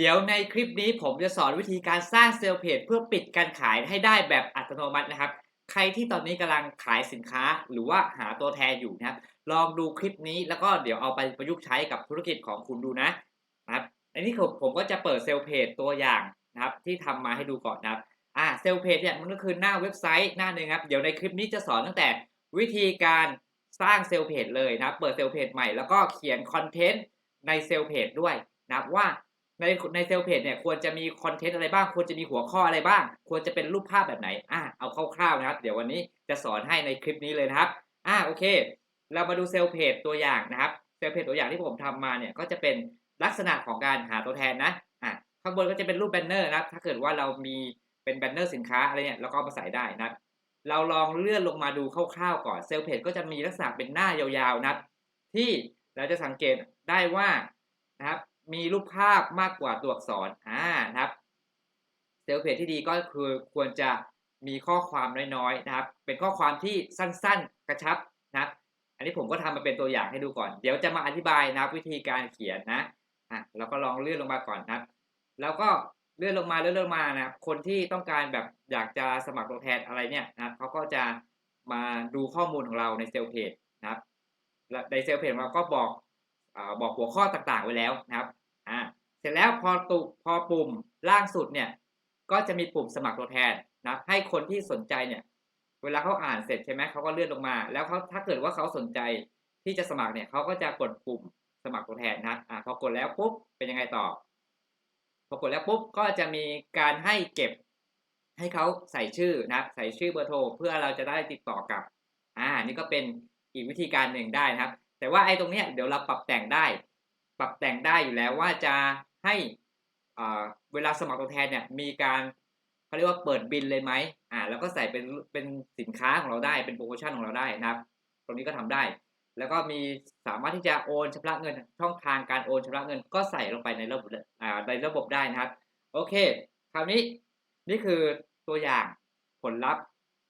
เดี๋ยวในคลิปนี้ผมจะสอนวิธีการสร้างเซลล์เพจเพื่อปิดการขายให้ได้แบบอัตโนมัตินะครับ ใครที่ตอนนี้กำลังขายสินค้าหรือว่าหาตัวแทนอยู่นะครับลองดูคลิปนี้แล้วก็เดี๋ยวเอาไปประยุกต์ใช้กับธุรกิจของคุณดูนะนะครับอันนี้ผมผมก็จะเปิดเซลล์เพจตัวอย่างนะครับที่ทำมาให้ดูก่อนนะครับอ่าเซลล์เพจเนี่ยมันก็คือหน้าเว็บไซต์หน้าหนึ่งครับเดี๋ยวในคลิปนี้จะสอนตั้งแต่วิธีการสร้างเซลล์เพจเลยนะเปิดเซลล์เพจใหม่แล้วก็เขียนคอนเทนต์ในเซลล์เพจด้วยนะว่า ในในเซลเพจเนี่ยควรจะมีคอนเทนต์อะไรบ้าง ควรจะมีหัวข้ออะไรบ้าง ควรจะเป็นรูปภาพแบบไหนอ่าเอาคร่าวๆนะครับ เดี๋ยววันนี้จะสอนให้ในคลิปนี้เลยนะครับอ่าโอเค เรามาดูเซลเพจตัวอย่างนะครับเซลเพจตัวอย่างที่ผมทำมาเนี่ยก็จะเป็นลักษณะของการหาตัวแทนนะอ่าข้างบนก็จะเป็นรูปแบนเนอร์นะครับ ถ้าเกิดว่าเรามีเป็นแบนเนอร์สินค้าอะไรเนี่ยเราก็มาใส่ได้นะครับเราลองเลื่อนลงมาดูคร่าวๆก่อนเซลเพจก็จะมีลักษณะเป็นหน้ายาวๆนะครับที่เราจะสังเกตได้ว่านะครับ มีรูปภาพมากกว่าตัวอักษรอ่านะครับเซลล์เพจที่ดีก็คือควรจะมีข้อความน้อยๆนะครับ เป็นข้อความที่สั้นๆ กระชับนะครับ อันนี้ผมก็ทำมาเป็นตัวอย่างให้ดูก่อน เดี๋ยวจะมาอธิบายนะครับวิธีการเขียนนะอะเราก็ลองเลื่อนลงมาก่อนนะครับ แล้วก็เลื่อนลงมาเลื่อนลงมานะครับ คนที่ต้องการแบบอยากจะสมัครตัวแทนอะไรเนี่ยนะครับเขาก็จะมาดูข้อมูลของเราในเซลล์เพจนะครับในเซลล์เพจเราก็บอกอบอกหัวข้อต่างๆไว้แล้วนะครับ อ่าเสร็จแล้วพอตุพอปุ่มล่างสุดเนี่ย ก็จะมีปุ่มสมัครตัวแทนนะให้คนที่สนใจเนี่ย เวลาเขาอ่านเสร็จใช่ไหมเขาก็เลื่อนลงมา แล้วเขาถ้าเกิดว่าเขาสนใจที่จะสมัครเนี่ยเขาก็จะกดปุ่มสมัครตัวแทนนะอ่าพอกดแล้วปุ๊บเป็นยังไงต่อ พอกดแล้วปุ๊บก็จะมีการให้เก็บ ให้เขาใส่ชื่อนะใส่ชื่อเบอร์โทรเพื่อเราจะได้ติดต่อกับ อ่า นี่ก็เป็นอีกวิธีการหนึ่งได้นะครับ แต่ว่าไอ้ตรงเนี้ยเดี๋ยวเราปรับแต่งได้ ปรับแต่งได้อยู่แล้วว่าจะให้เวลาสมัครตัวแทนเนี่ยมีการเขาเรียกว่าเปิดบินเลยไหมอ่าแล้วก็ใส่เป็นเป็นสินค้าของเราได้เป็นโปรโมชั่นของเราได้นะครับ ตรงนี้ก็ทำได้ แล้วก็มีสามารถที่จะโอนชำระเงิน ช่องทางการโอนชำระเงิน ก็ใส่ลงไปในระบบอ่าในระบบได้นะครับ โอเค คราวนี้นี่คือตัวอย่างผลลัพธ์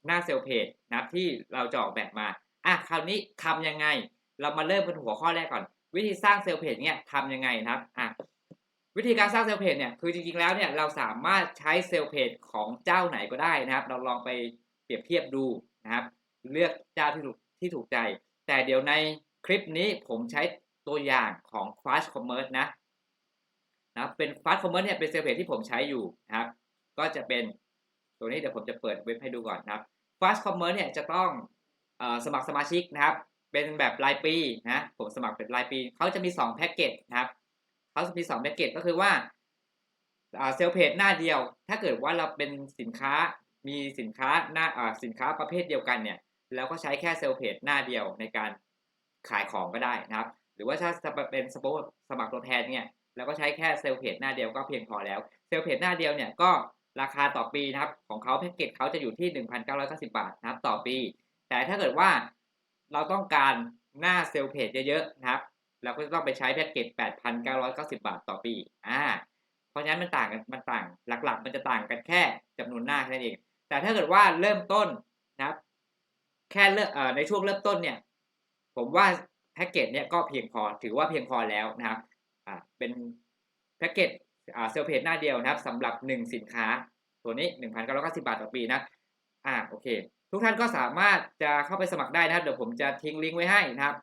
หน้าเซลล์เพจนะครับที่เราจะออกแบบมาอะคราวนี้ทำยังไง เรามาเริ่มกันหัวข้อแรกก่อน วิธีสร้างเซลล์เพจเนี่ยทำยังไงนะครับอะวิธีการสร้างเซลล์เพจเนี่ยคือจริงๆแล้วเนี่ยเราสามารถใช้เซลล์เพจของเจ้าไหนก็ได้นะครับ เราลองไปเปรียบเทียบดูนะครับ เลือกเจ้าที่ถูกที่ถูกใจ แต่เดี๋ยวในคลิปนี้ผมใช้ตัวอย่างของ Fast Commerce นะนะเป็น Fast Commerce เนี่ยเป็นเซลล์เพจที่ผมใช้อยู่นะครับ ก็จะเป็นตัวนี้เดี๋ยวผมจะเปิดเว็บให้ดูก่อนนะครับ Fast Commerce เนี่ยจะต้องอสมัครสมาชิกนะครับ เป็นแบบรายปีนะผมสมัครเป็นรายปีเขาจะมี 2 แพ็กเกจนะครับเขาจะมี 2 แพ็กเกจก็คือว่าเซลเพจหน้าเดียว ถ้าเกิดว่าเราเป็นสินค้ามีสินค้าหน้าสินค้าประเภทเดียวกันเนี่ยแล้วก็ใช้แค่เซลเพจหน้าเดียวในการขายของก็ได้นะครับ หรือว่าถ้าจะเป็นสปอสมัครตัวแทนเนี่ยแล้วก็ใช้แค่เซลเพจหน้าเดียวก็เพียงพอแล้วเซลเพจหน้าเดียวเนี่ยก็ราคาต่อปีนะครับของเขาแพ็กเกจเขาจะอยู่ที่ 1,990 บาทนะครับต่อปี แต่ถ้าเกิดว่า เราต้องการหน้าเซลล์เพจเยอะๆนะครับ เราก็จะต้องไปใช้แพ็กเกจ 8,990 บาทต่อปี อ่า เพราะฉะนั้นมันต่างกัน มันต่าง หลักๆ มันจะต่างกันแค่จำนวนหน้าแค่นั้นเอง แต่ถ้าเกิดว่าเริ่มต้นนะครับ แค่เริ่มในช่วงเริ่มต้นเนี่ย ผมว่าแพ็กเกจเนี่ยก็เพียงพอ ถือว่าเพียงพอแล้วนะครับ อ่า เป็นแพ็กเกจอ่าเซลเพจหน้าเดียวนะครับสำหรับ 1 สินค้า ตัวนี้ 1,990 บาทต่อปีนะ อ่า โอเค ทุกท่านก็สามารถจะเข้าไปสมัครได้นะครับ เดี๋ยวผมจะทิ้งลิงก์ไว้ให้นะครับ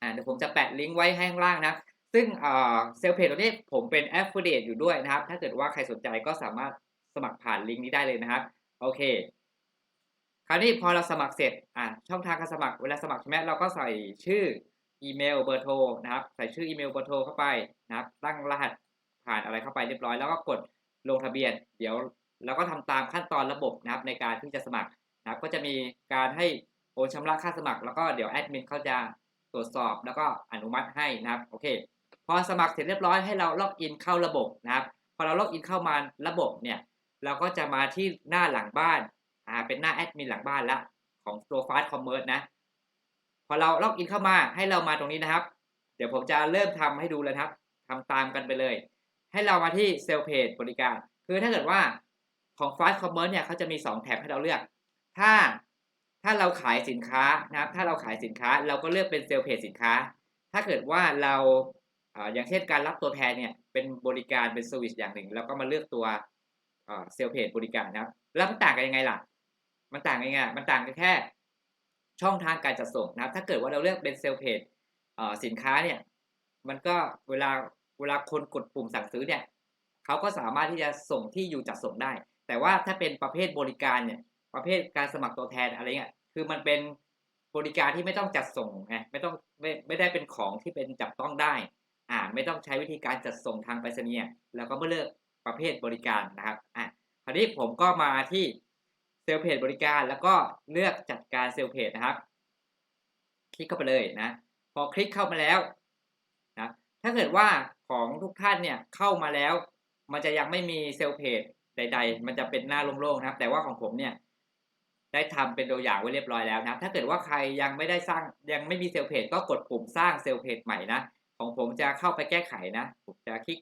อ่าเดี๋ยวผมจะแปะลิงก์ไว้ให้ข้างล่างนะครับ ซึ่งอ่าเซลเพจตัวนี้ผมเป็น affiliate อยู่ด้วยนะครับ ถ้าเกิดว่าใครสนใจก็สามารถสมัครผ่านลิงก์นี้ได้เลยนะครับ โอเค คราวนี้พอเราสมัครเสร็จอ่าช่องทางการสมัครเวลาสมัครใช่ไหมเราก็ใส่ชื่ออีเมลเบอร์โทรนะครับ ใส่ชื่ออีเมลเบอร์โทรเข้าไปนะครับ ตั้งรหัสผ่านอะไรเข้าไปเรียบร้อย แล้วก็กดลงทะเบียน เดี๋ยวเราก็ทำตามขั้นตอนระบบนะครับในการที่จะสมัคร นะก็จะมีการให้โอนชำระค่าสมัคร แล้วก็เดี๋ยวแอดมินเขาจะตรวจสอบแล้วก็อนุมัติให้นะครับโอเคพอสมัครเสร็จเรียบร้อยให้เราล็อกอินเข้าระบบนะครับพอเราล็อกอินเข้ามาระบบเนี่ยเราก็จะมาที่หน้าหลังบ้านอ่าเป็นหน้าแอดมินหลังบ้านละของตัวฟาสคอมเมอร์สนะพอเราล็อกอินเข้ามาให้เรามาตรงนี้นะครับ เดี๋ยวผมจะเริ่มทำให้ดูเลยครับทำตามกันไปเลย ให้เรามาที่เซลล์เพจบริการ คือถ้าเกิดว่าของ Fast Commerce เนี่ยเขาจะมี 2 แท็บให้เราเลือก ถ้าถ้าเราขายสินค้านะครับ ถ้าเราขายสินค้าเราก็เลือกเป็นเซลล์เพจสินค้า ถ้าเกิดว่าเราอย่างเช่นการรับตัวแทนเนี่ยเป็นบริการเป็นเซอร์วิสอย่างหนึ่งแล้วก็มาเลือกตัวเซลเพจบริการนะครับ แล้วมันต่างกันยังไงล่ะ มันต่างยังไงมันต่างกันแค่ ช่องทางการจัดส่งนะครับ ถ้าเกิดว่าเราเลือกเป็นเซลเพจสินค้าเนี่ยมันก็เวลาเวลาคนกดปุ่มสั่งซื้อเนี่ยเขาก็สามารถที่จะส่งที่อยู่จัดส่งได้ แต่ว่าถ้าเป็นประเภทบริการเนี่ย ประเภทการสมัครตัวแทนอะไรเงี้ยคือมันเป็นบริการที่ไม่ต้องจัดส่งไงไม่ต้องไม่ไม่ได้เป็นของที่เป็นจับต้องได้ อ่าไม่ต้องใช้วิธีการจัดส่งทางไปรษณีย์แล้วก็มาเลือกประเภทบริการนะครับอะคราวนี้ผมก็มาที่เซลล์เพจบริการแล้วก็เลือกจัดการเซลล์เพจนะครับ คลิกเข้าไปเลยนะ พอคลิกเข้ามาแล้วนะถ้าเกิดว่าของทุกท่านเนี่ยเข้ามาแล้ว มันจะยังไม่มีเซลล์เพจใด ๆ มันจะเป็นหน้าโล่งๆนะครับ แต่ว่าของผมเนี่ย ได้ทำเป็นตัวอย่างไว้เรียบร้อยแล้วนะ ถ้าเกิดว่าใครยังไม่ได้สร้างยังไม่มีเซลล์เพจก็กดปุ่มสร้างเซลล์เพจใหม่นะ ของผมจะเข้าไปแก้ไขนะ ผมจะคลิก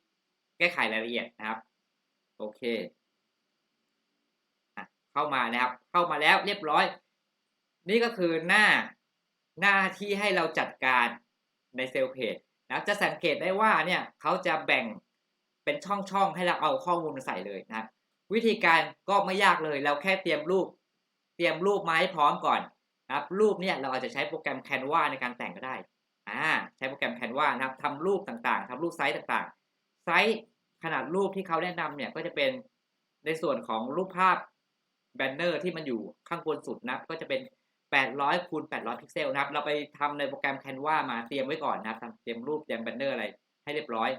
แก้ไขรายละเอียดนะครับ โอเคเข้ามานะครับ เข้ามาแล้วเรียบร้อย นี่ก็คือหน้าหน้าที่ให้เราจัดการในเซลล์เพจนะจะสังเกตได้ว่าเนี่ยเขาจะแบ่งเป็นช่องๆให้เราเอาข้อมูลใส่เลยนะวิธีการก็ไม่ยากเลยเราแค่เตรียมรูป เตรียมรูปมาให้พร้อมก่อนนะครับรูปเนี่ยเราอาจจะใช้โปรแกรม Canva ในการแต่งก็ได้อ่าใช้โปรแกรม Canva นะครับทำรูปต่างๆทำรูปไซส์ต่างๆ ไซส์ขนาดรูปที่เขาแนะนำเนี่ยก็จะเป็นในส่วนของรูปภาพแบนเนอร์ที่มันอยู่ข้างบนสุดนะก็จะเป็น 800คูณ800 พิกเซลนะครับ เราไปทำในโปรแกรม Canva มาเตรียมไว้ก่อนนะครับเตรียมรูปเตรียมแบนเนอร์อะไรให้เรียบร้อย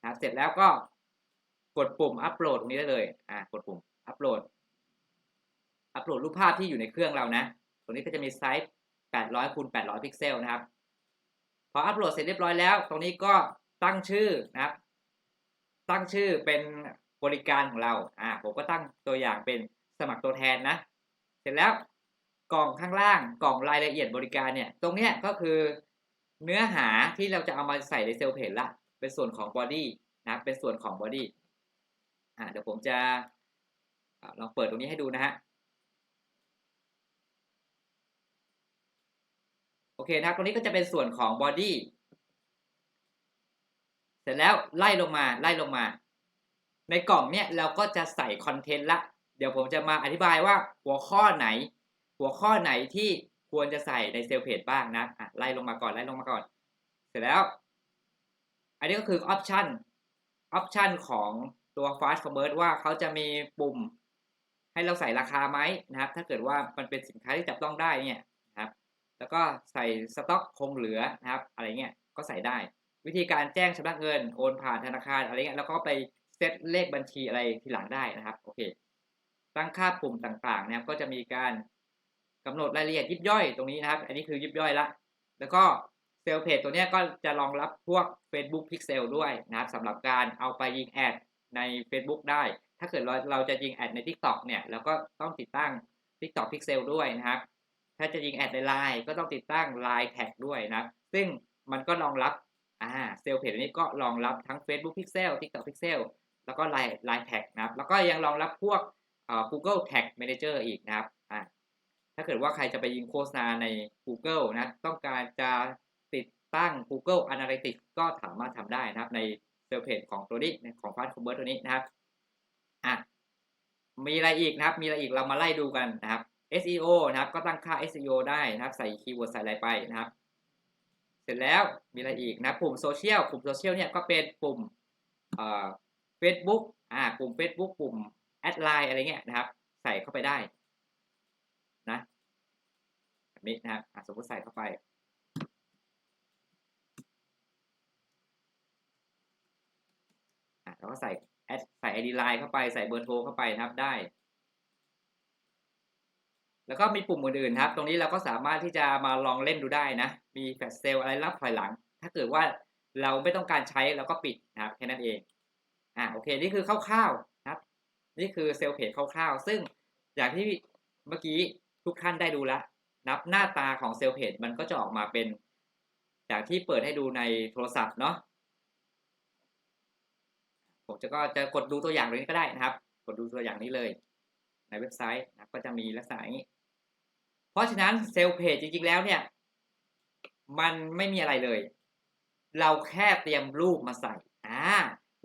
นะครับเสร็จแล้วก็กดปุ่มอัปโหลดตรงนี้ได้เลยอ่ากดปุ่มอัปโหลด อัปโหลดรูปภาพที่อยู่ในเครื่องเรานะ ตรงนี้ก็จะมีไซส์ 800คูณ800 พิกเซลนะครับ พออัปโหลดเสร็จเรียบร้อยแล้ว ตรงนี้ก็ตั้งชื่อนะครับ ตั้งชื่อเป็นบริการของเรา อ่า ผมก็ตั้งตัวอย่างเป็นสมัครตัวแทนนะ เสร็จแล้วกล่องข้างล่างกล่องรายละเอียดบริการเนี่ย ตรงเนี้ยก็คือเนื้อหาที่เราจะเอามาใส่ในเซลล์เพจละ เป็นส่วนของบอดี้นะ เป็นส่วนของบอดี้ อ่า เดี๋ยวผมจะลองเปิดตรงนี้ให้ดูนะฮะ โอ เคนะครับตรงนี้ก็จะเป็นส่วนของบอดี้เสร็จแล้วไล่ลงมาไล่ลงมา ในกล่องเนี่ยเราก็จะใส่คอนเทนต์ละ เดี๋ยวผมจะมาอธิบายว่าหัวข้อไหน หัวข้อไหนที่ควรจะใส่ในเซลล์เพจบ้างนะอะไล่ลงมาก่อนไล่ลงมาก่อน เสร็จแล้ว อันนี้ก็คือออปชันออปชันของตัว Fast Commerce ว่าเขาจะมีปุ่มให้เราใส่ราคาไหมนะครับ ถ้าเกิดว่ามันเป็นสินค้าที่จับต้องได้เนี่ย แล้วก็ใส่สต็อกคงเหลือนะครับ อะไรเงี้ยก็ใส่ได้ วิธีการแจ้งชำระเงินโอนผ่านธนาคารอะไรเงี้ยแล้วก็ไปเซตเลขบัญชีอะไรทีหลังได้นะครับโอเค ตั้งค่าปุ่มต่างๆนะครับก็จะมีการกำหนดรายละเอียดยิบย่อยตรงนี้นะครับ อันนี้คือยิบย่อยละ แล้วก็เซลล์เพจตัวนี้ก็จะรองรับพวก Facebook Pixel ด้วยนะครับสำหรับการเอาไปยิงแอดใน Facebook ได้ ถ้าเกิดเราเราจะยิงแอดใน TikTok เนี่ยเราก็ต้องติดตั้ง TikTok Pixel ด้วยนะครับ ถ้าจะยิงแอดใน Line ก็ต้องติดตั้ง Line Tag ด้วยนะ ซึ่งมันก็รองรับอ่าเซลเพจนี้ก็รองรับทั้ง Facebook Pixel TikTok Pixel แล้วก็ Line Line Tag นะครับ แล้วก็ยังรองรับพวก Google Tag Manager อีกนะครับอ่าถ้าเกิดว่าใครจะไปยิงโฆษณาใน Google นะ ต้องการจะติดตั้ง Google Analytics ก็สามารถทำได้นะครับในเซลเพจของตัวนี้ของ Fast Convert ตัวนี้นะครับอะมีอะไรอีกนะครับ มีอะไรอีกเรามาไล่ดูกันนะครับ SEO นะครับ ก็ตั้งค่า SEO ได้นะครับ ใส่คีย์เวิร์ดใส่อะไรไปนะครับ เสร็จแล้วมีอะไรอีกนะปุ่มโซเชียลปุ่มโซเชียลเนี่ยก็เป็นปุ่มเอ่อ Facebook อ่าปุ่ม Facebook ปุ่มแอดไลน์อะไรเงี้ยนะครับ ใส่เข้าไปได้นะแบบนี้นะครับสมมติใส่เข้าไปแล้วก็ใส่แอดใส่ ID Line เข้าไปใส่เบอร์โทรเข้าไปนะครับได้ แล้วก็มีปุ่มอื่นๆครับ ตรงนี้เราก็สามารถที่จะมาลองเล่นดูได้นะ มีแฟลชเซลอะไรรับถอยหลัง ถ้าเกิดว่าเราไม่ต้องการใช้เราก็ปิดนะครับแค่นั้นเอง อ่าโอเค นี่คือคร่าวๆนะครับ นี่คือเซลล์เพจคร่าวๆ ซึ่งอย่างที่เมื่อกี้ทุกท่านได้ดูแล้วนับหน้าตาของเซลล์เพจมันก็จะออกมาเป็นอย่างที่เปิดให้ดูในโทรศัพท์เนาะผมจะก็จะกดดูตัวอย่างตรงนี้ก็ได้นะครับ กดดูตัวอย่างนี้เลย ในเว็บไซต์นะก็จะมีลักษณะนี้ เพราะฉะนั้นเซลล์เพจจริงๆแล้วเนี่ย มันไม่มีอะไรเลย เราแค่เตรียมรูปมาใส่อ่า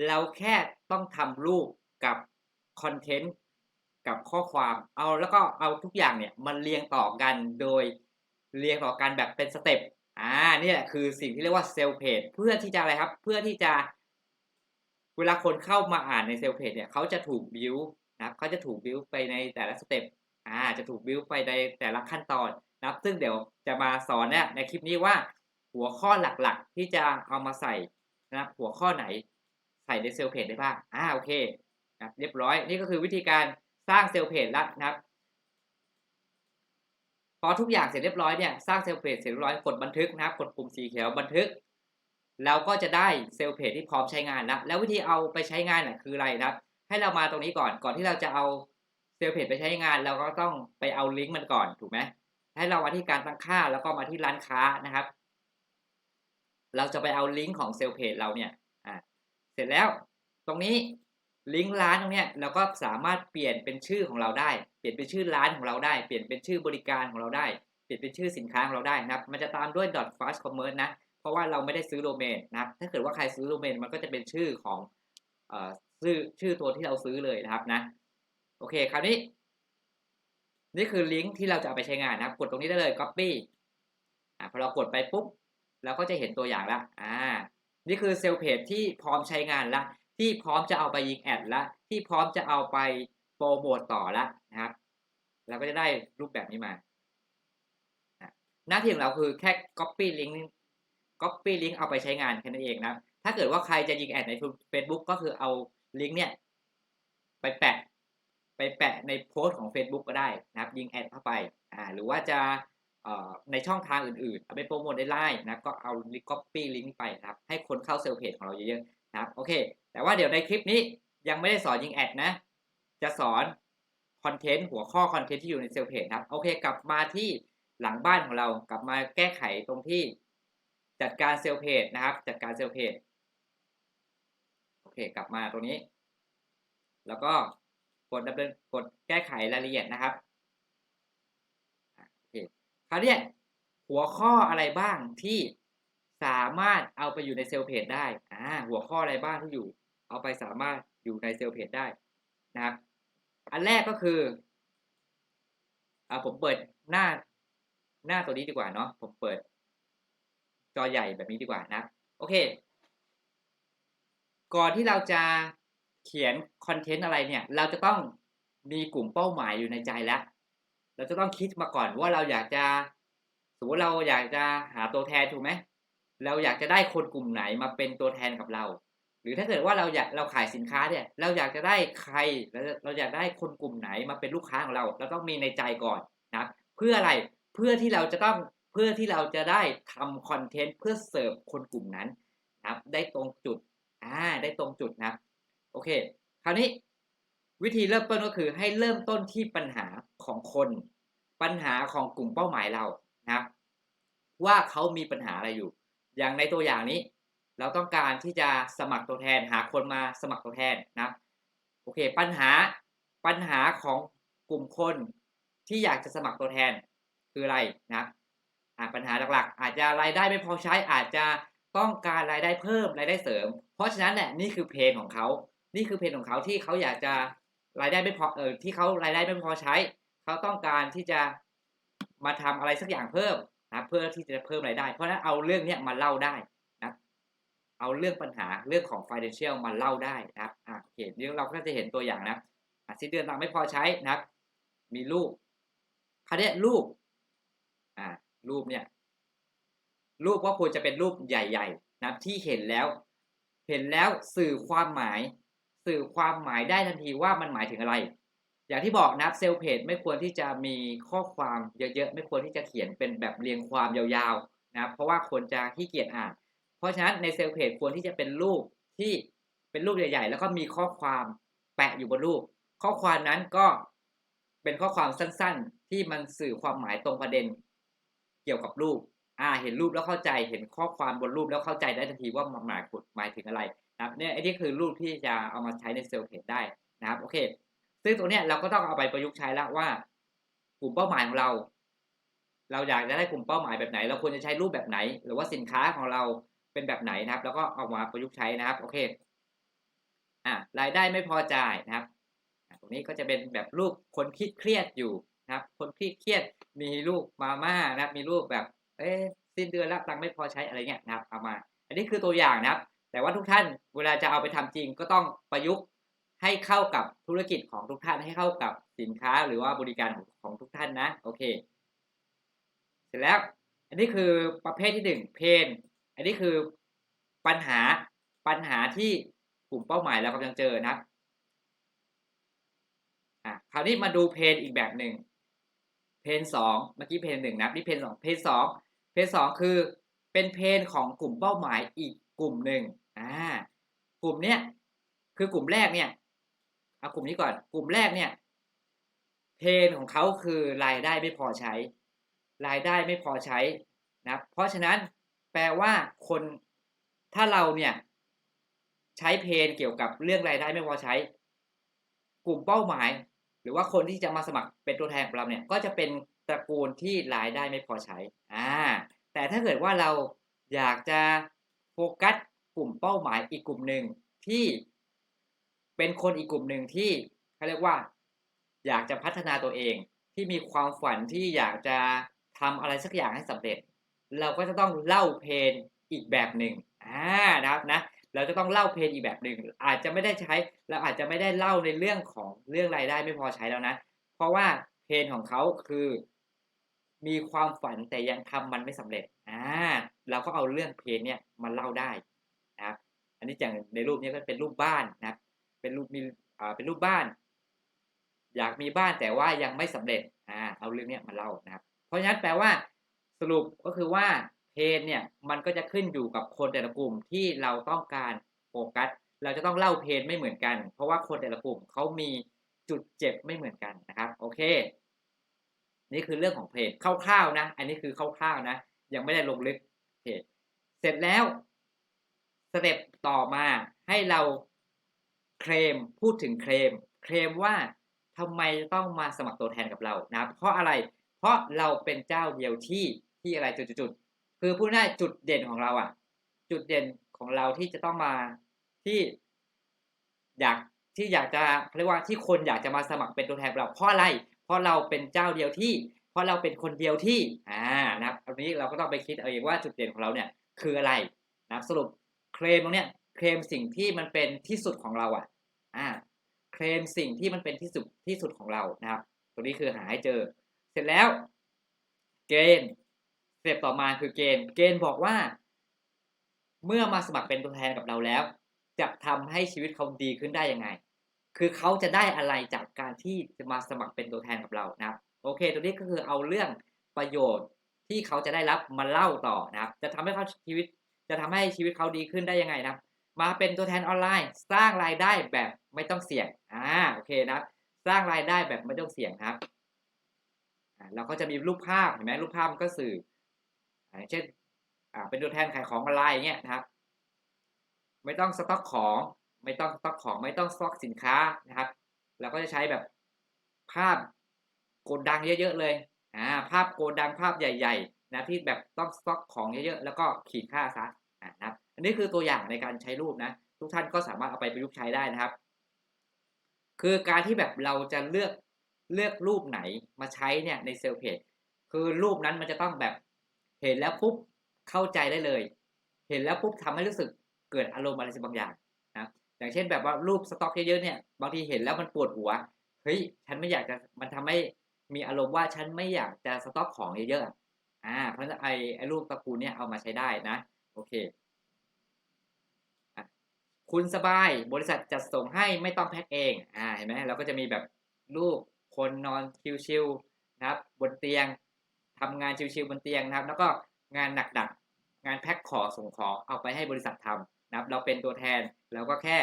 เราแค่ต้องทำรูปกับคอนเทนต์กับข้อความเอาแล้วก็เอาทุกอย่างเนี่ยมันเรียงต่อกันโดยเรียงต่อกันแบบเป็นสเต็ปอ่านี่แหละคือสิ่งที่เรียกว่าเซลล์เพจเพื่อที่จะอะไรครับ เพื่อที่จะ เวลาคนเข้ามาอ่านในเซลล์เพจเนี่ยเขาจะถูกบิวนะครับเขาจะถูกบิวไปในแต่ละสเต็ป อ่าจะถูกบิวไปในแต่ละขั้นตอนนะครับ ซึ่งเดี๋ยวจะมาสอนเนี่ยในคลิปนี้ว่า หัวข้อหลักๆ ที่จะเอามาใส่นะครับหัวข้อไหนใส่ในเซลล์เพจได้บ้างอ่าโอเคนะเรียบร้อยนี่ก็คือวิธีการสร้างเซลล์เพจแล้วนะครับพอทุกอย่างเสร็จเรียบร้อยเนี่ยสร้างเซลล์เพจเสร็จเรียบร้อยกดบันทึกนะครับกดปุ่มสีเขียวบันทึกเราก็จะได้เซลล์เพจที่พร้อมใช้งานแล้วแล้ววิธีเอาไปใช้งานน่ะคืออะไรนะครับ ให้เรามาตรงนี้ก่อนก่อนที่เราจะเอา เซลล์เพจไปใช้งานเราก็ต้องไปเอาลิงก์มันก่อนถูกไหมให้เรามาที่การตั้งค่าแล้วก็มาที่ร้านค้านะครับ เราจะไปเอาลิงก์ของเซลล์เพจเราเนี่ยอ่าเสร็จแล้วตรงนี้ลิงก์ร้านตรงเนี้ยเราก็สามารถเปลี่ยนเป็นชื่อของเราได้ เปลี่ยนเป็นชื่อร้านของเราได้ เปลี่ยนเป็นชื่อบริการของเราได้ เปลี่ยนเป็นชื่อสินค้าของเราได้นะครับ มันจะตามด้วย .fast commerce นะ เพราะว่าเราไม่ได้ซื้อโดเมนนะครับ ถ้าเกิดว่าใครซื้อโดเมนมันก็จะเป็นชื่อของเอ่อชื่อชื่อตัวที่เราซื้อเลยนะครับนะ โอเคคราวนี้ นี่คือลิงก์ที่เราจะเอาไปใช้งานนะครับ กดตรงนี้ได้เลย copy อ่าพอเรากดไปปุ๊บเราก็จะเห็นตัวอย่างละอ่า นี่คือเซลล์เพจที่พร้อมใช้งานละ ที่พร้อมจะเอาไปยิงแอดละ ที่พร้อมจะเอาไปโปรโมตต่อละนะครับเราก็จะได้รูปแบบนี้มาหน้าที่ของเราคือแค่ copy link copy link เอาไปใช้งานแค่นั้นเองนะ ถ้าเกิดว่าใครจะยิงแอดใน Facebook ก็คือเอาลิงก์เนี่ย ไปแปะ ไปแปะในโพสต์ของ Facebook ก็ได้นะครับ ยิงแอดเข้าไปอ่าหรือว่าจะในช่องทางอื่นๆเอาไปโปรโมทในไลน์นะก็เอา copy ลิงก์ไปนะครับ ให้คนเข้าเซลล์เพจของเราเยอะๆนะครับโอเค แต่ว่าเดี๋ยวในคลิปนี้ยังไม่ได้สอนยิงแอดนะ จะสอนคอนเทนต์หัวข้อคอนเทนต์ที่อยู่ในเซลล์เพจครับโอเค กลับมาที่หลังบ้านของเรากลับมาแก้ไขตรงที่จัดการเซลล์เพจนะครับ จัดการเซลล์เพจโอเค กลับมาตรงนี้ แล้วก็ กดดำเนินกดแก้ไขรายละเอียดนะครับโอเคคราวนี้หัวข้ออะไรบ้างที่สามารถเอาไปอยู่ในเซลล์เพจได้อ่าหัวข้ออะไรบ้างที่อยู่ เอาไปสามารถอยู่ในเซลล์เพจได้นะครับ อันแรกก็คืออ่าผมเปิดหน้าหน้าตัวนี้ดีกว่าเนาะผมเปิด จอใหญ่แบบนี้ดีกว่านะ โอเค ก่อนที่เราจะ เขียนคอนเทนต์อะไรเนี่ย เราจะต้องมีกลุ่มเป้าหมายอยู่ในใจแล้ว เราจะต้องคิดมาก่อนว่าเราอยากจะสมมติเราอยากจะหาตัวแทนถูกไหมเราอยากจะได้คนกลุ่มไหนมาเป็นตัวแทนกับเรา หรือถ้าเกิดว่าเราอยากเราขายสินค้าเนี่ย เราอยากจะได้ใครเราเราอยากได้คนกลุ่มไหนมาเป็นลูกค้าของเรา เราต้องมีในใจก่อนนะเพื่ออะไรเพื่อที่เราจะต้องเพื่อที่เราจะได้ทำคอนเทนต์เพื่อเสิร์ฟคนกลุ่มนั้นนะครับได้ตรงจุดอ่าได้ตรงจุดนะ โอเค คราวนี้วิธีเริ่มต้นก็คือให้เริ่มต้นที่ปัญหาของคน ปัญหาของกลุ่มเป้าหมายเรานะว่าเขามีปัญหาอะไรอยู่ อย่างในตัวอย่างนี้ เราต้องการที่จะสมัครตัวแทนหาคนมาสมัครตัวแทนนะโอเค ปัญหาปัญหาของกลุ่มคนที่อยากจะสมัครตัวแทนคืออะไรนะปัญหาหลักๆ อาจจะรายได้ไม่พอใช้อาจจะต้องการรายได้เพิ่มรายได้เสริม เพราะฉะนั้นแหละนี่คือเพนของเขา นี่คือเพนของเขาที่เขาอยากจะรายได้ไม่พอเออที่เขารายได้ไม่พอใช้ เขาต้องการที่จะมาทำอะไรสักอย่างเพิ่มนะเพื่อที่จะเพิ่มรายได้ เพราะฉะนั้นเอาเรื่องนี้มาเล่าได้นะเอาเรื่องปัญหาเรื่องของ financial มาเล่าได้นะครับอ่าโอเคเดี๋ยวเราก็จะเห็นตัวอย่างนะอะสิ้นเดือนตังไม่พอใช้นะครับ มีลูกคราวนี้ลูกอ่ารูปเนี่ยรูปก็ควรจะเป็นรูปใหญ่ ๆ นะที่เห็นแล้ว เห็นแล้วสื่อความหมาย สื่อความหมายได้ทันทีว่ามันหมายถึงอะไร อย่างที่บอกนะเซลเพจไม่ควรที่จะมีข้อความเยอะๆ ไม่ควรที่จะเขียนเป็นแบบเรียงความยาวๆนะเพราะว่าคนจะขี้เกียจอ่าน เพราะฉะนั้นในเซลเพจควรที่จะเป็นรูปที่เป็นรูปใหญ่ ๆ แล้วก็มีข้อความแปะอยู่บนรูป ข้อความนั้นก็เป็นข้อความสั้นๆ ที่มันสื่อความหมายตรงประเด็น เกี่ยวกับรูป อ่า เห็นรูปแล้วเข้าใจ เห็นข้อความบนรูปแล้วเข้าใจได้ทันทีว่าหมายหมายถึงอะไร นะครับเนี่ยไอ้นี่คือรูปที่จะเอามาใช้ในเซลล์เพจได้นะครับโอเค ซึ่งตรงเนี้ยเราก็ต้องเอาไปประยุกต์ใช้แล้วว่ากลุ่มเป้าหมายของเรา เราอยากจะได้กลุ่มเป้าหมายแบบไหน เราควรจะใช้รูปแบบไหน หรือว่าสินค้าของเราเป็นแบบไหนนะครับ แล้วก็เอามาประยุกต์ใช้นะครับโอเคอะรายได้ไม่พอจ่ายนะครับตรงนี้ก็จะเป็นแบบรูปคนคิดเครียดอยู่นะครับ คนคิดเครียดมีรูปมาม่านะครับ มีรูปแบบ เอ๊ะสิ้นเดือนแล้วตังไม่พอใช้อะไรเงี้ยนะครับเอามา อันนี้คือตัวอย่างนะครับ แต่ว่าทุกท่านเวลาจะเอาไปทำจริงก็ต้องประยุกต์ให้เข้ากับธุรกิจของทุกท่านให้เข้ากับสินค้าหรือว่าบริการของของทุกท่านนะโอเค เสร็จแล้ว อันนี้คือประเภทที่หนึ่งเพนอันนี้คือปัญหาปัญหาที่กลุ่มเป้าหมายเรากำลังเจอนะครับอะคราวนี้มาดูเพนอีกแบบหนึ่งเพนสองเมื่อกี้เพนหนึ่งนะนี่เพนสองเพนสองเพนสองคือเป็นเพนของกลุ่มเป้าหมายอีกกลุ่มหนึ่ง กลุ่มเนี้ยคือกลุ่มแรกเนี่ยเอากลุ่มนี้ก่อน กลุ่มแรกเนี่ยเพนของเขาคือรายได้ไม่พอใช้ รายได้ไม่พอใช้นะเพราะฉะนั้นแปลว่าคนถ้าเราเนี่ยใช้เพนเกี่ยวกับเรื่องรายได้ไม่พอใช้ กลุ่มเป้าหมาย หรือว่าคนที่จะมาสมัครเป็นตัวแทนของเราเนี่ยก็จะเป็นตระกูลที่รายได้ไม่พอใช้อ่าแต่ถ้าเกิดว่าเราอยากจะโฟกัส เป้าหมายอีกกลุ่มหนึ่งที่เป็นคนอีกกลุ่มหนึ่งที่เขาเรียกว่า อยากจะพัฒนาตัวเอง ที่มีความฝันที่อยากจะทำอะไรสักอย่างให้สำเร็จ เราก็จะต้องเล่าเพลงอีกแบบหนึ่งอ่านะครับนะเราจะต้องเล่าเพลงอีกแบบหนึ่งอาจจะไม่ได้ใช้เราอาจจะไม่ได้เล่าในเรื่องของเรื่องรายได้ไม่พอใช้แล้วนะ เพราะว่าเพลงของเขาคือ มีความฝันแต่ยังทำมันไม่สำเร็จอ่าเราก็เอาเรื่องเพลงเนี่ยมาเล่าได้ อันนี้อย่างในรูปนี้ก็เป็นรูปบ้านนะครับ เป็นรูปมีอ่าเป็นรูปบ้าน อยากมีบ้านแต่ว่ายังไม่สำเร็จอ่าเอาเรื่องนี้มาเล่านะครับ เพราะฉะนั้นแปลว่าสรุปก็คือว่าเพนเนี่ยมันก็จะขึ้นอยู่กับคนแต่ละกลุ่มที่เราต้องการโฟกัสเราจะต้องเล่าเพนไม่เหมือนกัน เพราะว่าคนแต่ละกลุ่มเขามีจุดเจ็บไม่เหมือนกันนะครับ โอเค นี่คือเรื่องของเพจคร่าวๆนะ อันนี้คือคร่าวๆนะ ยังไม่ได้ลงลึกเพจเสร็จแล้ว สเต็ปต่อมาให้เราเคลมพูดถึงเคลมเคลมว่าทำไมต้องมาสมัครตัวแทนกับเรานะเพราะอะไรเพราะเราเป็นเจ้าเดียวที่ที่อะไรจุดๆคือพูดง่ายจุดเด่นของเราอะ จุดเด่นของเราที่จะต้องมาที่ อยากที่อยากจะเรียกว่าที่คนอยากจะมาสมัครเป็นตัวแทนเราเพราะอะไร เพราะเราเป็นเจ้าเดียวที่ เพราะเราเป็นคนเดียวที่อ่านะครับอันนี้เราก็ต้องไปคิดเอาเองว่าจุดเด่นของเราเนี่ยคืออะไรนะสรุป มตรงเนี้ยเคลมสิ่งที่มันเป็นที่สุดของเราอะอ่าเคลมสิ่งที่มันเป็นที่สุดที่สุดของเรานะครับ ตัวนี้คือหาให้เจอ เสร็จแล้ว เกณฑ์สเต็ปต่อมาคือเกณฑ์ เกณฑ์บอกว่า เมื่อมาสมัครเป็นตัวแทนกับเราแล้ว จะทำให้ชีวิตเขาดีขึ้นได้ยังไง คือเขาจะได้อะไรจากการที่จะมาสมัครเป็นตัวแทนกับเรานะครับ โอเค ตัวนี้ก็คือเอาเรื่องประโยชน์ที่เขาจะได้รับมาเล่าต่อนะครับ จะทำให้เขาชีวิต จะทำให้ชีวิตเขาดีขึ้นได้ยังไงนะมาเป็นตัวแทนออนไลน์ สร้างรายได้แบบไม่ต้องเสี่ยงอ่าโอเคนะสร้างรายได้แบบไม่ต้องเสี่ยงครับเราก็จะมีรูปภาพเห็นไหมรูปภาพมันก็สื่อเช่นอ่าเป็นตัวแทนขายของออนไลน์อย่างเงี้ยนะครับ ไม่ต้องสต็อกของ ไม่ต้องสต็อกของไม่ต้องสต็อกสินค้านะครับเราก็จะใช้แบบภาพโกดังเยอะๆเลยอ่าภาพโกดังภาพใหญ่ ๆ นะที่แบบต้องสต็อกของเยอะๆแล้วก็ขีดค่าซะนะครับอันนี้คือตัวอย่างในการใช้รูปนะ ทุกท่านก็สามารถเอาไปประยุกต์ใช้ได้นะครับ คือการที่แบบเราจะเลือกเลือกรูปไหนมาใช้เนี่ยในเซลล์เพจคือรูปนั้นมันจะต้องแบบเห็นแล้วปุ๊บเข้าใจได้เลย เห็นแล้วปุ๊บทำให้รู้สึกเกิดอารมณ์อะไรสักบางอย่างนะอย่างเช่นแบบว่ารูปสต็อกเยอะๆเนี่ยบางทีเห็นแล้วมันปวดหัวเฮ้ยฉันไม่อยากจะมันทำให้มีอารมณ์ว่าฉันไม่อยากจะสต็อกของเยอะๆ อ่าเพราะฉะนั้นไอ้ไอ้รูปตระกูลเนี่ยเอามาใช้ได้นะ โอเคคุณสบายบริษัทจัดส่งให้ไม่ต้องแพ็คเองอ่าเห็นไหมเราก็จะมีแบบรูปคนนอนชิวๆนะครับ บนเตียงทำงานชิวๆบนเตียงนะครับ แล้วก็งานหนักๆงานแพ็คของส่งของเอาไปให้บริษัททำนะครับ เราเป็นตัวแทนเราก็แค่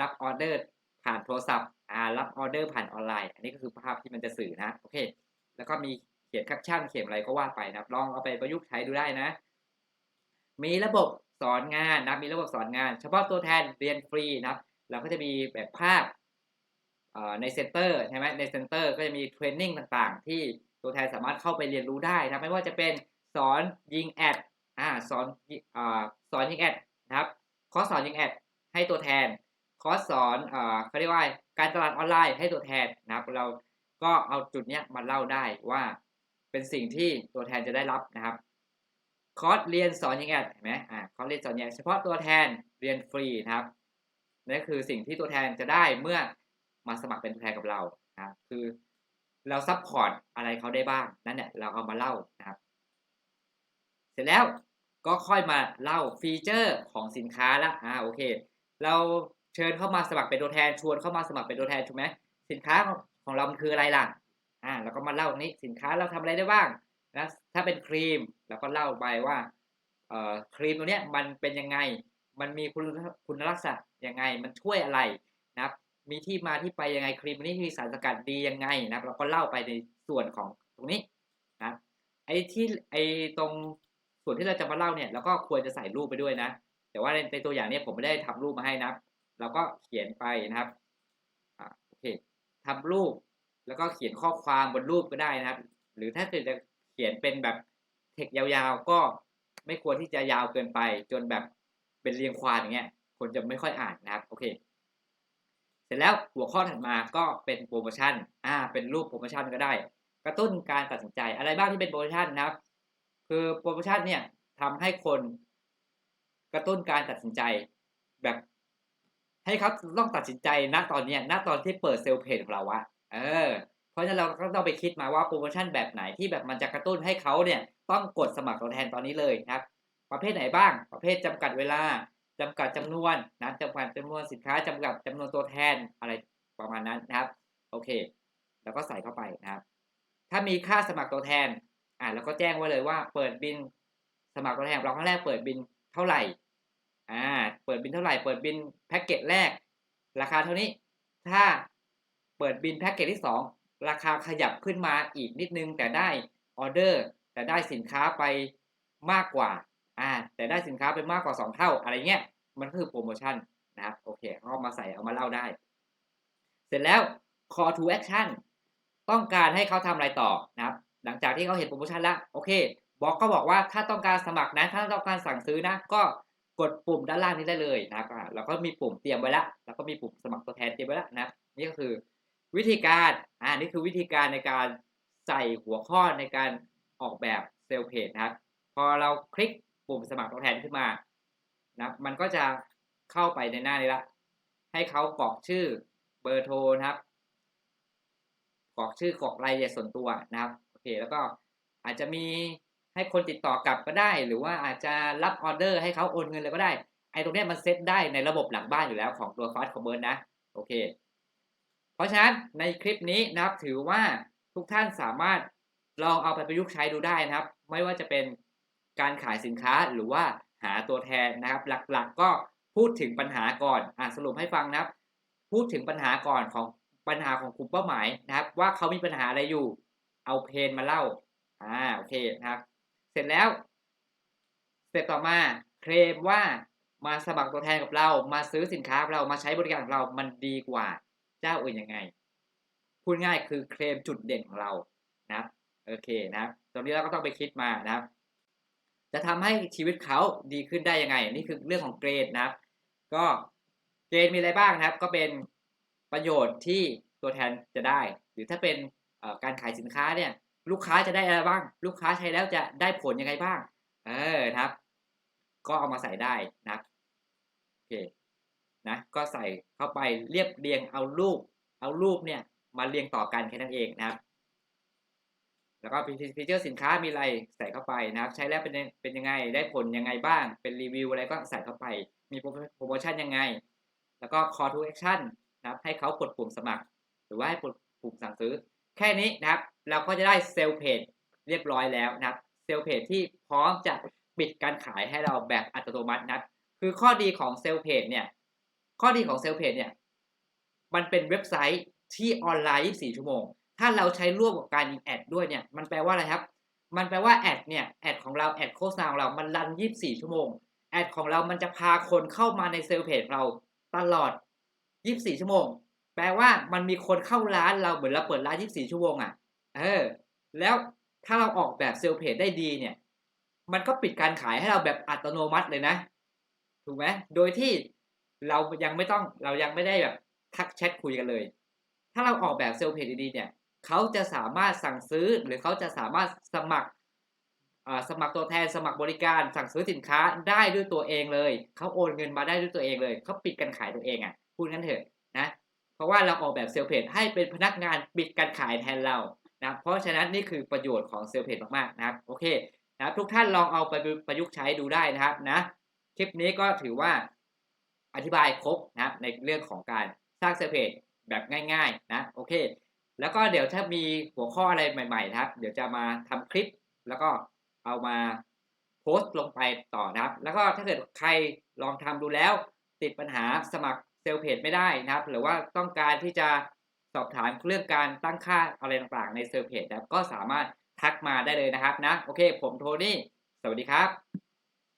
รับออเดอร์ผ่านโทรศัพท์อ่ารับออเดอร์ผ่านออนไลน์ อันนี้ก็คือภาพที่มันจะสื่อนะโอเค แล้วก็มี เขียนแคปชั่นเขียนอะไรก็ว่าไปนะครับลองเอาไปประยุกต์ใช้ดูได้นะ มีระบบสอนงานนะมีระบบสอนงาน เฉพาะตัวแทนเรียนฟรีนะครับเราก็จะมีแบบภาพในเซ็นเตอร์ใช่ไหมในเซ็นเตอร์ก็จะมีเทรนนิ่งต่างๆ ที่ตัวแทนสามารถเข้าไปเรียนรู้ได้นะไม่ว่าจะเป็นสอนยิงแอดอ่าสอนอ่าสอนยิงแอดนะครับคอร์สสอนยิงแอดให้ตัวแทนคอร์สสอนเอ่อเขาเรียกว่าการตลาดออนไลน์ให้ตัวแทนนะครับเราก็เอาจุดเนี้ยมาเล่าได้ว่า เป็นสิ่งที่ตัวแทนจะได้รับนะครับ คอร์สเรียนสอนยิงแอดเห็นไหมอ่าคอร์สเรียนสอนยิงแอดเฉพาะตัวแทนเรียนฟรีนะครับนั่นคือสิ่งที่ตัวแทนจะได้เมื่อมาสมัครเป็นตัวแทนกับเรานะครับคือเราซัพพอร์ตอะไรเขาได้บ้างนั่นแหละเราเอามาเล่านะครับ เสร็จแล้วก็ค่อยมาเล่าฟีเจอร์ของสินค้าละอ่าโอเค เราเชิญเข้ามาสมัครเป็นตัวแทนชวนเข้ามาสมัครเป็นตัวแทนถูกไหมสินค้าของของเรามันคืออะไรล่ะ อ่าเราก็มาเล่าตรงนี้สินค้าเราทำอะไรได้บ้างนะถ้าเป็นครีมเราก็เล่าไปว่าเอ่อครีมตัวเนี้ยมันเป็นยังไง มันมีคุณคุณลักษณะยังไง มันช่วยอะไรนะครับ มีที่มาที่ไปยังไงครีมตัวนี้มีสารสกัดดียังไงนะครับ เราก็เล่าไปในส่วนของตรงนี้นะไอ้ที่ไอ้ตรงส่วนที่เราจะมาเล่าเนี่ยเราก็ควรจะใส่รูปไปด้วยนะ แต่ว่าในตัวอย่างเนี้ผมไม่ได้ทำรูปมาให้นะเราก็เขียนไปนะครับอ่าโอเคทำรูป แล้วก็เขียนข้อความบนรูปก็ได้นะครับ หรือถ้าเกิดจะเขียนเป็นแบบเทคยาวๆ ก็ไม่ควรที่จะยาวเกินไป จนแบบเป็นเรียงความอย่างเงี้ยคนจะไม่ค่อยอ่านนะครับโอเค เสร็จแล้วหัวข้อถัดมาก็เป็นโปรโมชั่นอ่าเป็นรูปโปรโมชั่นก็ได้ กระตุ้นการตัดสินใจอะไรบ้างที่เป็นโปรโมชั่นนะครับ คือโปรโมชั่นเนี่ยทำให้คนกระตุ้นการตัดสินใจแบบให้เขาต้องตัดสินใจณตอนเนี้ยณตอนที่เปิดเซลล์เพจของเราวะ เออ เพราะฉะนั้นเราก็ต้องไปคิดมาว่าโปรโมชั่นแบบไหนที่แบบมันจะกระตุ้นให้เขาเนี่ยต้องกดสมัครตัวแทนตอนนี้เลยนะครับ ประเภทไหนบ้าง ประเภทจำกัดเวลาจำกัดจำนวนนะจำกัดจำนวนสินค้าจำกัดจำนวนตัวแทนอะไรประมาณนั้นนะครับ โอเค แล้วก็ใส่เข้าไปนะครับ ถ้ามีค่าสมัครตัวแทน อ่าแล้วก็แจ้งไว้เลยว่าเปิดบินสมัครตัวแทนเราครั้งแรกเปิดบินเท่าไหร่อ่า เปิดบินเท่าไหร่ เปิดบินแพ็กเกจแรก ราคาเท่านี้ ถ้า เปิดบินแพ็กเกจที่ 2 ราคาขยับขึ้นมาอีกนิดนึง แต่ได้ออเดอร์ แต่ได้สินค้าไปมากกว่าอ่าแต่ได้สินค้าไปมากกว่า 2 เท่า อะไรเงี้ยมันก็คือโปรโมชั่นนะครับโอเคเอามาใส่เอามาเล่าได้ เสร็จแล้ว call to action ต้องการให้เขาทำอะไรต่อนะครับ หลังจากที่เขาเห็นโปรโมชั่นแล้วโอเคบอกก็บอกว่าถ้าต้องการสมัครนะถ้าต้องการสั่งซื้อนะ ก็กดปุ่มด้านล่างนี้ได้เลยนะครับอ่าเราก็มีปุ่มเตรียมไว้แล้วแล้วก็มีปุ่มสมัครตัวแทนเตรียมไว้แล้วนะนี่ก็คือ วิธีการอ่านี่คือวิธีการในการใส่หัวข้อในการออกแบบเซลล์เพจนะครับ พอเราคลิกปุ่มสมัครตัวแทนขึ้นมานะมันก็จะเข้าไปในหน้านี้ละ ให้เขากรอกชื่อเบอร์โทรนะครับกรอกชื่อกรอกรายละเอียดส่วนตัวนะครับโอเคแล้วก็อาจจะมีให้คนติดต่อกลับก็ได้ หรือว่าอาจจะรับออเดอร์ให้เขาโอนเงินเลยก็ได้ไอ้ตรงนี้มันเซตได้ในระบบหลังบ้านอยู่แล้วของตัว Fast Commerce นะโอเค ราะฉะนั้นในคลิปนี้นะครับถือว่าทุกท่านสามารถลองเอาไปประยุกต์ใช้ดูได้นะครับ ไม่ว่าจะเป็นการขายสินค้าหรือว่าหาตัวแทนนะครับ หลักๆก็พูดถึงปัญหาก่อนอ่าสรุปให้ฟังนะครับ พูดถึงปัญหาก่อนของปัญหาของกลุ่มเป้าหมายนะครับ ว่าเขามีปัญหาอะไรอยู่ เอาเพนมาเล่าอ่าโอเคนะครับ เสร็จแล้วสเต็ปต่อมาเคลมว่ามาสมัครตัวแทนกับเรา มาซื้อสินค้าเรามาใช้บริการของเรามันดีกว่า เจ้าอื่นยังไง พูดง่ายคือเคลมจุดเด่นของเรานะโอเคนะครับตรงนี้เราก็ต้องไปคิดมานะจะทำให้ชีวิตเขาดีขึ้นได้ยังไง นี่คือเรื่องของเกรดนะครับ ก็เกรดมีอะไรบ้างนะครับ ก็เป็นประโยชน์ที่ตัวแทนจะได้ หรือถ้าเป็นการขายสินค้าเนี่ย ลูกค้าจะได้อะไรบ้าง ลูกค้าใช้แล้วจะได้ผลยังไงบ้าง เออครับ ก็เอามาใส่ได้นะครับโอเค นะก็ใส่เข้าไปเรียบเรียงเอารูป เอารูปเนี่ยมาเรียงต่อกันแค่นั้นเองนะครับ แล้วก็ฟีเจอร์สินค้ามีอะไรใส่เข้าไปนะครับ ใช้แล้วเป็นเป็นยังไงได้ผลยังไงบ้าง เป็นรีวิวอะไรก็ใส่เข้าไป มีโปรโมชั่นยังไง แล้วก็ call to action นะครับให้เขากดปุ่มสมัคร หรือว่าให้กดปุ่มสั่งซื้อ แค่นี้นะครับ เราก็จะได้เซลล์เพจเรียบร้อยแล้วนะครับเซลล์เพจที่พร้อมจะปิดการขายให้เราแบบอัตโนมัตินะครับคือข้อดีของเซลล์เพจเนี่ย ข้อดีของเซลเพจเนี่ยมันเป็นเว็บไซต์ที่ออนไลน์ 24 ชั่วโมง ถ้าเราใช้ร่วมกับการยิงแอดด้วยเนี่ย มันแปลว่าอะไรครับ มันแปลว่าแอดเนี่ย แอดของเรา แอดโฆษณาของเรา มันรัน 24 ชั่วโมง แอดของเรา มันจะพาคนเข้ามาในเซลล์เพจเราตลอด 24 ชั่วโมง แปลว่ามันมีคนเข้าร้านเราเหมือนเราเปิดร้าน 24 ชั่วโมงอะ เออ แล้วถ้าเราออกแบบเซลล์เพจได้ดีเนี่ย มันก็ปิดการขายให้เราแบบอัตโนมัติเลยนะ ถูกไหมโดยที่ เรายังไม่ต้องเรายังไม่ได้แบบทักแชทคุยกันเลย ถ้าเราออกแบบเซลล์เพจดีๆเนี่ยเขาจะสามารถสั่งซื้อหรือเขาจะสามารถสมัครอ่าสมัครตัวแทนสมัครบริการสั่งซื้อสินค้าได้ด้วยตัวเองเลยเขาโอนเงินมาได้ด้วยตัวเองเลยเขาปิดการขายตัวเองอะพูดงั้นเถอะนะเพราะว่าเราออกแบบเซลล์เพจให้เป็นพนักงานปิดการขายแทนเรานะเพราะฉะนั้นนี่คือประโยชน์ของเซลล์เพจมากๆนะครับโอเคนะทุกท่านลองเอาไปประยุกต์ใช้ดูได้นะครับนะคลิปนี้ก็ถือว่า อธิบายครบนะครับในเรื่องของการสร้างเซลล์เพจแบบง่าย ๆ นะโอเค แล้วก็เดี๋ยวถ้ามีหัวข้ออะไรใหม่ๆนะครับ เดี๋ยวจะมาทำคลิป แล้วก็เอามาโพสต์ลงไปต่อนะครับ แล้วก็ถ้าเกิดใครลองทำดูแล้ว ติดปัญหาสมัครเซลล์เพจไม่ได้นะครับ หรือว่าต้องการที่จะสอบถามเรื่องการตั้งค่าอะไรต่างๆ ในเซลล์เพจนะครับก็สามารถทักมาได้เลยนะครับนะโอเค ผมโทนี่สวัสดีครับ